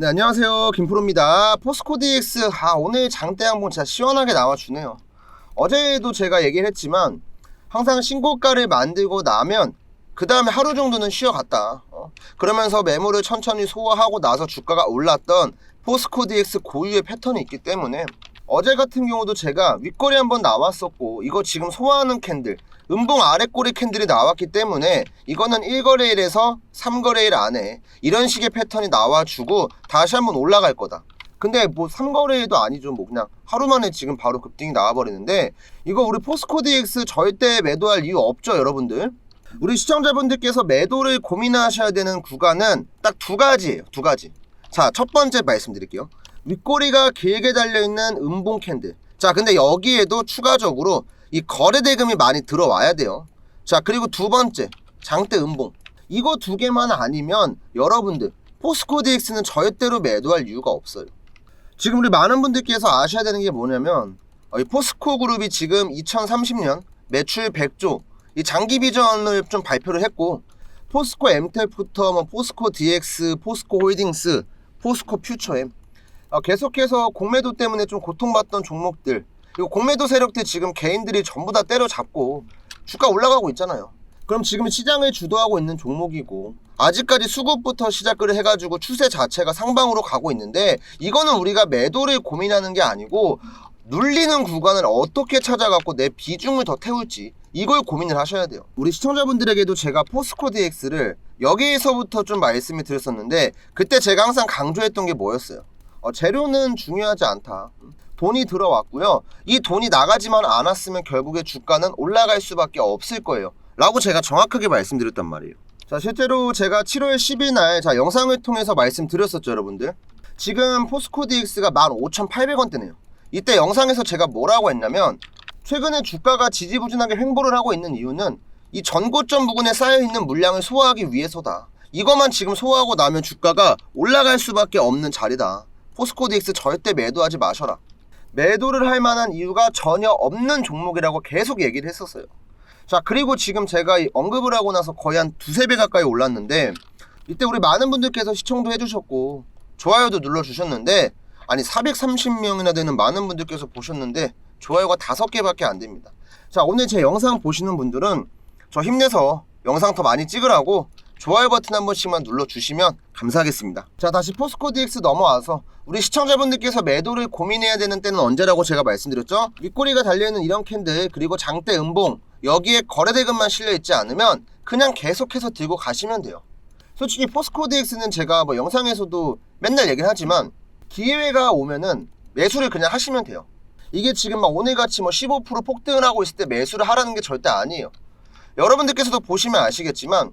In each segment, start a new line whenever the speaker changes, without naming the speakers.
네, 안녕하세요. 김프로입니다. 포스코 DX, 아, 오늘 장대 한번 진짜 시원하게 나와주네요. 어제도 제가 얘기를 했지만, 항상 신고가를 만들고 나면, 그 다음에 하루 정도는 쉬어갔다. 어? 그러면서 매물을 천천히 소화하고 나서 주가가 올랐던 포스코 DX 고유의 패턴이 있기 때문에, 어제 같은 경우도 제가 윗꼬리 한번 나왔었고, 이거 지금 소화하는 캔들, 음봉 아랫꼬리 캔들이 나왔기 때문에 이거는 1거래일에서 3거래일 안에 이런 식의 패턴이 나와주고 다시 한번 올라갈 거다. 근데 뭐 3거래일도 아니죠. 뭐 그냥 하루 만에 지금 바로 급등이 나와버리는데 이거 우리 포스코 DX 절대 매도할 이유 없죠, 여러분들. 우리 시청자분들께서 매도를 고민하셔야 되는 구간은 딱 두 가지예요. 두 가지. 자, 첫 번째 말씀드릴게요. 윗꼬리가 길게 달려있는 음봉 캔들. 자, 근데 여기에도 추가적으로 이 거래 대금이 많이 들어와야 돼요. 자, 그리고 두 번째, 장대 음봉. 이거 두 개만 아니면 여러분들 포스코 DX는 절대로 매도할 이유가 없어요. 지금 우리 많은 분들께서 아셔야 되는 게 뭐냐면 어, 이 포스코 그룹이 지금 2030년 매출 100조 이 장기 비전을 좀 발표를 했고 포스코 엠텍부터 뭐 포스코 DX, 포스코 홀딩스, 포스코 퓨처엠 어, 계속해서 공매도 때문에 좀 고통받던 종목들 그리고 공매도 세력들 지금 개인들이 전부 다 때려잡고 주가 올라가고 있잖아요. 그럼 지금 시장을 주도하고 있는 종목이고 아직까지 수급부터 시작을 해가지고 추세 자체가 상방으로 가고 있는데 이거는 우리가 매도를 고민하는 게 아니고 눌리는 구간을 어떻게 찾아갖고 내 비중을 더 태울지 이걸 고민을 하셔야 돼요. 우리 시청자분들에게도 제가 포스코 DX를 여기에서부터 좀 말씀을 드렸었는데 그때 제가 항상 강조했던 게 뭐였어요? 어, 재료는 중요하지 않다. 돈이 들어왔고요. 이 돈이 나가지만 않았으면 결국에 주가는 올라갈 수밖에 없을 거예요. 라고 제가 정확하게 말씀드렸단 말이에요. 자, 실제로 제가 7월 10일 날 자, 영상을 통해서 말씀드렸었죠, 여러분들. 지금 포스코 DX가 15,800원대네요. 이때 영상에서 제가 뭐라고 했냐면 최근에 주가가 지지부진하게 횡보를 하고 있는 이유는 이 전고점 부근에 쌓여 있는 물량을 소화하기 위해서다. 이것만 지금 소화하고 나면 주가가 올라갈 수밖에 없는 자리다. 포스코 DX 절대 매도하지 마셔라. 매도를 할 만한 이유가 전혀 없는 종목이라고 계속 얘기를 했었어요. 자, 그리고 지금 제가 이 언급을 하고 나서 거의 한 두세 배 가까이 올랐는데, 이때 우리 많은 분들께서 시청도 해주셨고, 좋아요도 눌러주셨는데, 아니, 430명이나 되는 많은 분들께서 보셨는데, 좋아요가 다섯 개밖에 안 됩니다. 자, 오늘 제 영상 보시는 분들은 저 힘내서 영상 더 많이 찍으라고 좋아요 버튼 한 번씩만 눌러주시면 감사하겠습니다. 자, 다시 포스코 DX 넘어와서 우리 시청자분들께서 매도를 고민해야 되는 때는 언제라고 제가 말씀드렸죠? 윗꼬리가 달려있는 이런 캔들, 그리고 장대 음봉, 여기에 거래대금만 실려있지 않으면 그냥 계속해서 들고 가시면 돼요. 솔직히 포스코 DX는 제가 뭐 영상에서도 맨날 얘기를 하지만 기회가 오면은 매수를 그냥 하시면 돼요. 이게 지금 막 오늘같이 뭐 15% 폭등을 하고 있을 때 매수를 하라는 게 절대 아니에요. 여러분들께서도 보시면 아시겠지만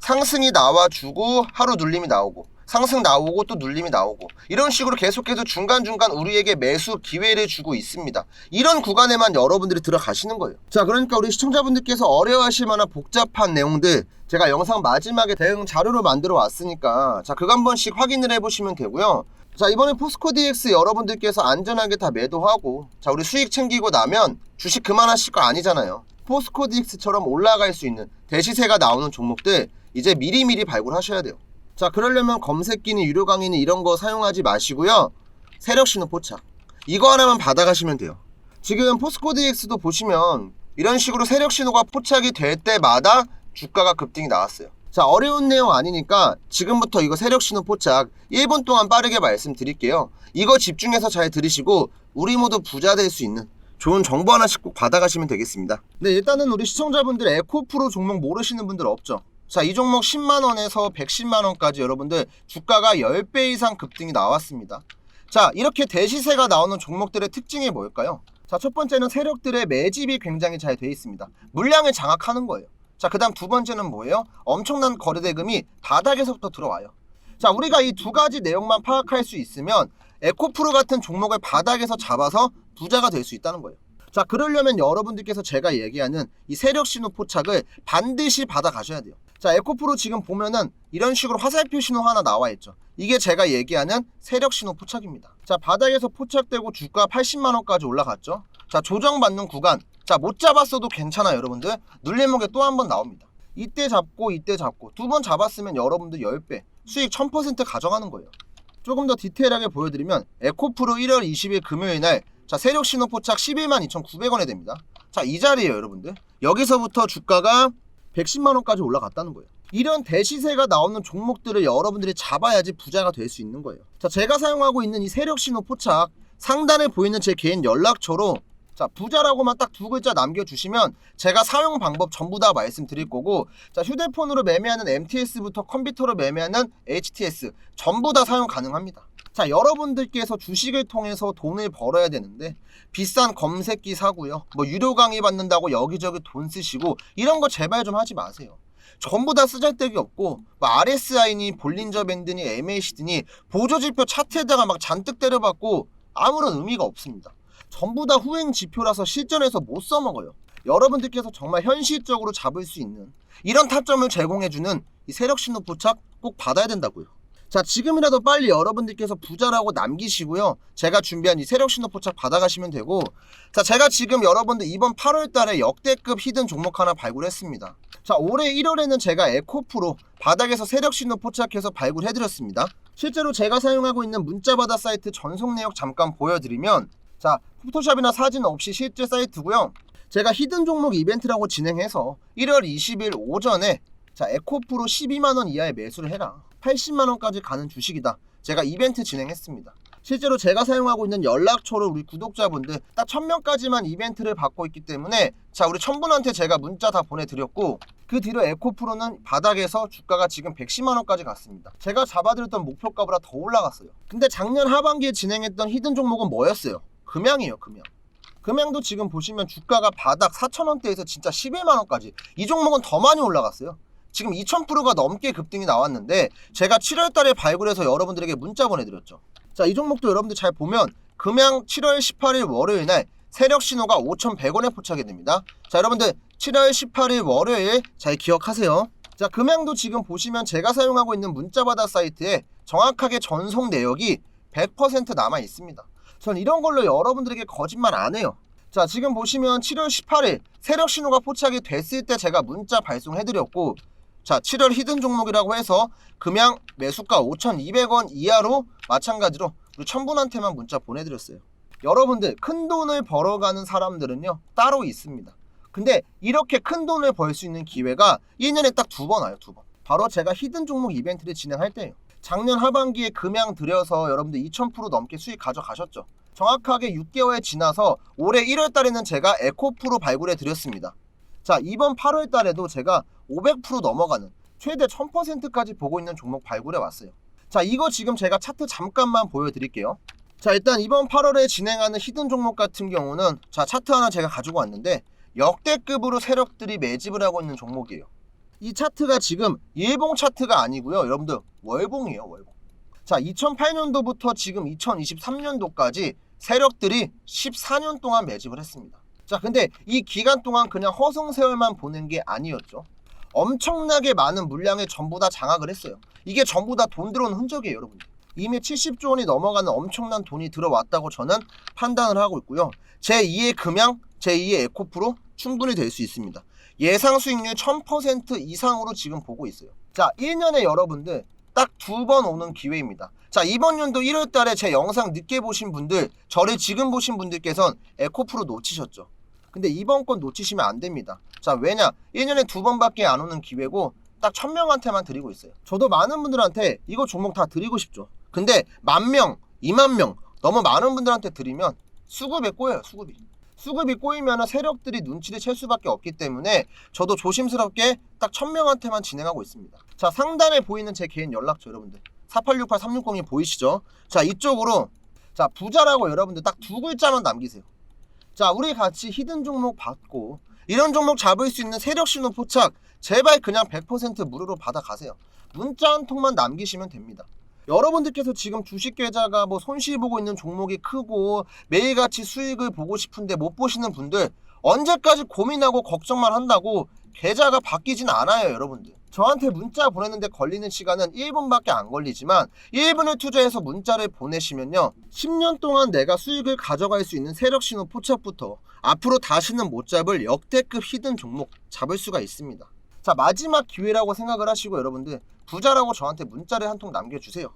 상승이 나와주고 하루 눌림이 나오고 상승 나오고 또 눌림이 나오고 이런 식으로 계속해서 중간중간 우리에게 매수 기회를 주고 있습니다. 이런 구간에만 여러분들이 들어가시는 거예요. 자 그러니까 우리 시청자분들께서 어려워하실 만한 복잡한 내용들 제가 영상 마지막에 대응 자료로 만들어 왔으니까 자 그거 한 번씩 확인을 해보시면 되고요. 자 이번에 포스코 DX 여러분들께서 안전하게 다 매도하고 자 우리 수익 챙기고 나면 주식 그만하실 거 아니잖아요. 포스코 DX처럼 올라갈 수 있는 대시세가 나오는 종목들 이제 미리미리 발굴하셔야 돼요. 자 그러려면 검색기는 유료 강의는 이런 거 사용하지 마시고요. 세력 신호 포착 이거 하나만 받아가시면 돼요. 지금 포스코 DX도 보시면 이런 식으로 세력 신호가 포착이 될 때마다 주가가 급등이 나왔어요. 자 어려운 내용 아니니까 지금부터 이거 세력 신호 포착 1분 동안 빠르게 말씀드릴게요. 이거 집중해서 잘 들으시고 우리 모두 부자 될 수 있는 좋은 정보 하나씩 꼭 받아가시면 되겠습니다. 네, 일단은 우리 시청자분들 에코프로 종목 모르시는 분들 없죠? 자, 이 종목 10만원에서 110만원까지 여러분들 주가가 10배 이상 급등이 나왔습니다. 자, 이렇게 대시세가 나오는 종목들의 특징이 뭘까요? 자, 첫 번째는 세력들의 매집이 굉장히 잘돼 있습니다. 물량을 장악하는 거예요. 자, 그 다음 두 번째는 뭐예요? 엄청난 거래대금이 바닥에서부터 들어와요. 자, 우리가 이 두 가지 내용만 파악할 수 있으면 에코프로 같은 종목을 바닥에서 잡아서 부자가 될 수 있다는 거예요. 자, 그러려면 여러분들께서 제가 얘기하는 이 세력 신호 포착을 반드시 받아 가셔야 돼요. 자, 에코프로 지금 보면은 이런 식으로 화살표 신호 하나 나와 있죠. 이게 제가 얘기하는 세력 신호 포착입니다. 자, 바닥에서 포착되고 주가 80만 원까지 올라갔죠. 자, 조정받는 구간. 자, 못 잡았어도 괜찮아요, 여러분들. 눌림목에 또 한 번 나옵니다. 이때 잡고 이때 잡고 두 번 잡았으면 여러분들 10배 수익 1000% 가져가는 거예요. 조금 더 디테일하게 보여드리면 에코프로 1월 20일 금요일 날 자, 세력 신호 포착 11만 2,900원에 됩니다. 자, 이 자리에요, 여러분들. 여기서부터 주가가 110만 원까지 올라갔다는 거예요. 이런 대시세가 나오는 종목들을 여러분들이 잡아야지 부자가 될 수 있는 거예요. 자, 제가 사용하고 있는 이 세력 신호 포착 상단에 보이는 제 개인 연락처로 자, 부자라고만 딱 두 글자 남겨주시면 제가 사용 방법 전부 다 말씀드릴 거고 자, 휴대폰으로 매매하는 MTS부터 컴퓨터로 매매하는 HTS 전부 다 사용 가능합니다. 자, 여러분들께서 주식을 통해서 돈을 벌어야 되는데 비싼 검색기 사고요. 뭐 유료 강의 받는다고 여기저기 돈 쓰시고 이런 거 제발 좀 하지 마세요. 전부 다 쓰잘데기 없고 뭐 RSI니 볼린저 밴드니 MACD니 보조지표 차트에다가 막 잔뜩 때려박고 아무런 의미가 없습니다. 전부 다 후행 지표라서 실전에서 못 써먹어요. 여러분들께서 정말 현실적으로 잡을 수 있는 이런 타점을 제공해주는 이 세력 신호 포착 꼭 받아야 된다고요. 자 지금이라도 빨리 여러분들께서 부자라고 남기시고요. 제가 준비한 이 세력 신호 포착 받아가시면 되고 자 제가 지금 여러분들 이번 8월 달에 역대급 히든 종목 하나 발굴했습니다. 자 올해 1월에는 제가 에코프로 바닥에서 세력 신호 포착해서 발굴해드렸습니다. 실제로 제가 사용하고 있는 문자바다 사이트 전송 내역 잠깐 보여드리면 자 포토샵이나 사진 없이 실제 사이트고요. 제가 히든 종목 이벤트라고 진행해서 1월 20일 오전에 자 에코프로 12만원 이하의 매수를 해라 80만 원까지 가는 주식이다. 제가 이벤트 진행했습니다. 실제로 제가 사용하고 있는 연락처를 우리 구독자분들 딱 1000명까지만 이벤트를 받고 있기 때문에 자 우리 1000분한테 제가 문자 다 보내드렸고 그 뒤로 에코프로는 바닥에서 주가가 지금 110만원까지 갔습니다. 제가 잡아드렸던 목표가보다 더 올라갔어요. 근데 작년 하반기에 진행했던 히든 종목은 뭐였어요? 금양이에요 금양. 금양도 지금 보시면 주가가 바닥 4천원대에서 진짜 11만원까지. 이 종목은 더 많이 올라갔어요 지금 2000%가 넘게 급등이 나왔는데 제가 7월 달에 발굴해서 여러분들에게 문자 보내드렸죠. 자, 이 종목도 여러분들 잘 보면 금양 7월 18일 월요일 날 세력 신호가 5,100원에 포착이 됩니다. 자, 여러분들 7월 18일 월요일 잘 기억하세요. 자, 금양도 지금 보시면 제가 사용하고 있는 문자바다 사이트에 정확하게 전송 내역이 100% 남아 있습니다. 전 이런 걸로 여러분들에게 거짓말 안 해요. 자, 지금 보시면 7월 18일 세력 신호가 포착이 됐을 때 제가 문자 발송해드렸고 자, 7월 히든 종목이라고 해서 금양 매수가 5,200원 이하로 마찬가지로 우리 천분한테만 문자 보내드렸어요. 여러분들 큰 돈을 벌어가는 사람들은요 따로 있습니다. 근데 이렇게 큰 돈을 벌 수 있는 기회가 1년에 딱 두 번 와요, 두 번. 바로 제가 히든 종목 이벤트를 진행할 때예요. 작년 하반기에 금양 들여서 여러분들 2,000% 넘게 수익 가져가셨죠. 정확하게 6개월 지나서 올해 1월 달에는 제가 에코프로 발굴해 드렸습니다. 자, 이번 8월 달에도 제가 500% 넘어가는 최대 1000%까지 보고 있는 종목 발굴해 왔어요. 자, 이거 지금 제가 차트 잠깐만 보여드릴게요. 자, 일단 이번 8월에 진행하는 히든 종목 같은 경우는 자, 차트 하나 제가 가지고 왔는데 역대급으로 세력들이 매집을 하고 있는 종목이에요. 이 차트가 지금 일봉 차트가 아니고요. 여러분들 월봉이에요, 월봉. 자, 2008년도부터 지금 2023년도까지 세력들이 14년 동안 매집을 했습니다. 자, 근데 이 기간 동안 그냥 허송세월만 보는 게 아니었죠. 엄청나게 많은 물량을 전부 다 장악을 했어요. 이게 전부 다 돈 들어온 흔적이에요, 여러분들. 이미 70조 원이 넘어가는 엄청난 돈이 들어왔다고 저는 판단을 하고 있고요. 제2의 금양, 제2의 에코프로 충분히 될 수 있습니다. 예상 수익률 1000% 이상으로 지금 보고 있어요. 자, 1년에 여러분들 딱 두 번 오는 기회입니다. 자, 이번 연도 1월 달에 제 영상 늦게 보신 분들, 저를 지금 보신 분들께선 에코프로 놓치셨죠. 근데 이번 건 놓치시면 안 됩니다. 자, 왜냐? 1년에 두 번밖에 안 오는 기회고 딱 1000명한테만 드리고 있어요. 저도 많은 분들한테 이거 종목 다 드리고 싶죠. 근데 만 명, 2만 명 너무 많은 분들한테 드리면 수급에 꼬여요, 수급이. 수급이 꼬이면 세력들이 눈치를 챌 수밖에 없기 때문에 저도 조심스럽게 딱 1000명한테만 진행하고 있습니다. 자, 상단에 보이는 제 개인 연락처 여러분들. 4868360이 보이시죠? 자, 이쪽으로 자, 부자라고 여러분들 딱 두 글자만 남기세요. 자, 우리 같이 히든 종목 받고 이런 종목 잡을 수 있는 세력 신호 포착 제발 그냥 100% 무료로 받아가세요. 문자 한 통만 남기시면 됩니다. 여러분들께서 지금 주식 계좌가 뭐 손실 보고 있는 종목이 크고 매일같이 수익을 보고 싶은데 못 보시는 분들 언제까지 고민하고 걱정만 한다고 계좌가 바뀌진 않아요, 여러분들. 저한테 문자 보내는데 걸리는 시간은 1분밖에 안 걸리지만 1분을 투자해서 문자를 보내시면요. 10년 동안 내가 수익을 가져갈 수 있는 세력 신호 포착부터 앞으로 다시는 못 잡을 역대급 히든 종목 잡을 수가 있습니다. 자, 마지막 기회라고 생각을 하시고 여러분들 부자라고 저한테 문자를 한 통 남겨주세요.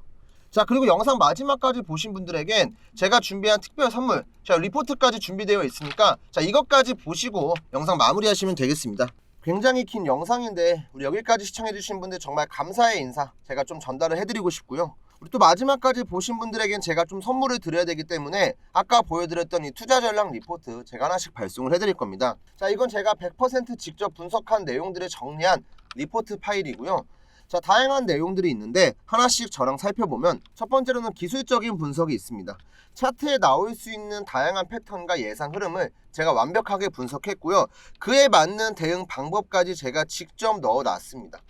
자 그리고 영상 마지막까지 보신 분들에겐 제가 준비한 특별 선물 자 리포트까지 준비되어 있으니까 자 이것까지 보시고 영상 마무리하시면 되겠습니다 굉장히 긴 영상인데 우리 여기까지 시청해주신 분들 정말 감사의 인사 제가 좀 전달을 해드리고 싶고요. 우리 또 마지막까지 보신 분들에겐 제가 좀 선물을 드려야 되기 때문에 아까 보여드렸던 이 투자 전략 리포트 제가 하나씩 발송을 해드릴 겁니다. 자 이건 제가 100% 직접 분석한 내용들을 정리한 리포트 파일이고요 자, 다양한 내용들이 있는데 하나씩 저랑 살펴보면 첫 번째로는 기술적인 분석이 있습니다. 차트에 나올 수 있는 다양한 패턴과 예상 흐름을 제가 완벽하게 분석했고요. 그에 맞는 대응 방법까지 제가 직접 넣어 놨습니다.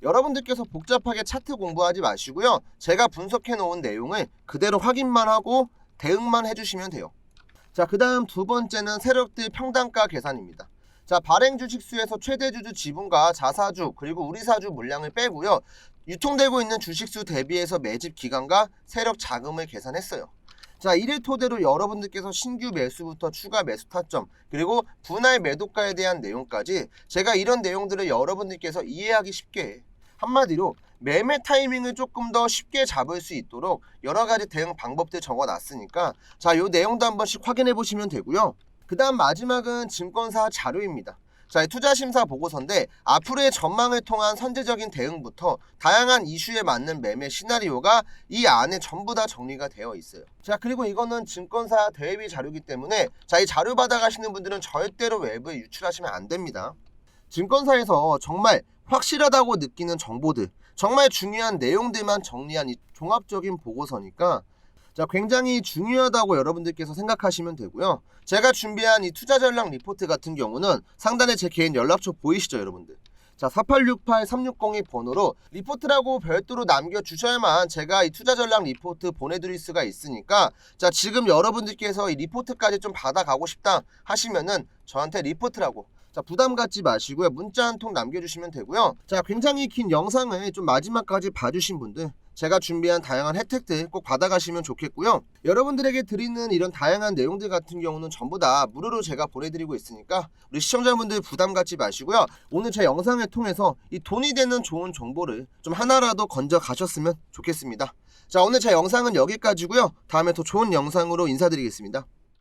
여러분들께서 복잡하게 차트 공부하지 마시고요. 제가 분석해 놓은 내용을 그대로 확인만 하고 대응만 해주시면 돼요. 자, 그 다음 두 번째는 세력들 평단가 계산입니다. 자, 발행 주식 수에서 최대 주주 지분과 자사주 그리고 우리사주 물량을 빼고요. 유통되고 있는 주식수 대비해서 매집 기간과 세력 자금을 계산했어요. 자, 이를 토대로 여러분들께서 신규 매수부터 추가 매수 타점 그리고 분할 매도가에 대한 내용까지 제가 이런 내용들을 여러분들께서 이해하기 쉽게 한마디로 매매 타이밍을 조금 더 쉽게 잡을 수 있도록 여러 가지 대응 방법들 적어 놨으니까 자, 요 내용도 한 번씩 확인해 보시면 되고요. 그 다음 마지막은 증권사 자료입니다. 자, 이 투자심사 보고서인데 앞으로의 전망을 통한 선제적인 대응부터 다양한 이슈에 맞는 매매 시나리오가 이 안에 전부 다 정리가 되어 있어요. 자, 그리고 이거는 증권사 대비 자료이기 때문에 자, 이 자료 받아가시는 분들은 절대로 외부에 유출하시면 안 됩니다. 증권사에서 정말 확실하다고 느끼는 정보들, 정말 중요한 내용들만 정리한 이 종합적인 보고서니까 자, 굉장히 중요하다고 여러분들께서 생각하시면 되고요. 제가 준비한 이 투자 전략 리포트 같은 경우는 상단에 제 개인 연락처 보이시죠, 여러분들? 자, 4868-3602 번호로 리포트라고 별도로 남겨주셔야만 제가 이 투자 전략 리포트 보내드릴 수가 있으니까 자, 지금 여러분들께서 이 리포트까지 좀 받아가고 싶다 하시면은 저한테 리포트라고 자, 부담 갖지 마시고요. 문자 한 통 남겨주시면 되고요. 자, 굉장히 긴 영상을 좀 마지막까지 봐주신 분들 제가 준비한 다양한 혜택들 꼭 받아가시면 좋겠고요. 여러분들에게 드리는 이런 다양한 내용들 같은 경우는 전부 다 무료로 제가 보내드리고 있으니까 우리 시청자분들 부담 갖지 마시고요. 오늘 제 영상을 통해서 이 돈이 되는 좋은 정보를 좀 하나라도 건져 가셨으면 좋겠습니다. 자, 오늘 제 영상은 여기까지고요. 다음에 더 좋은 영상으로 인사드리겠습니다.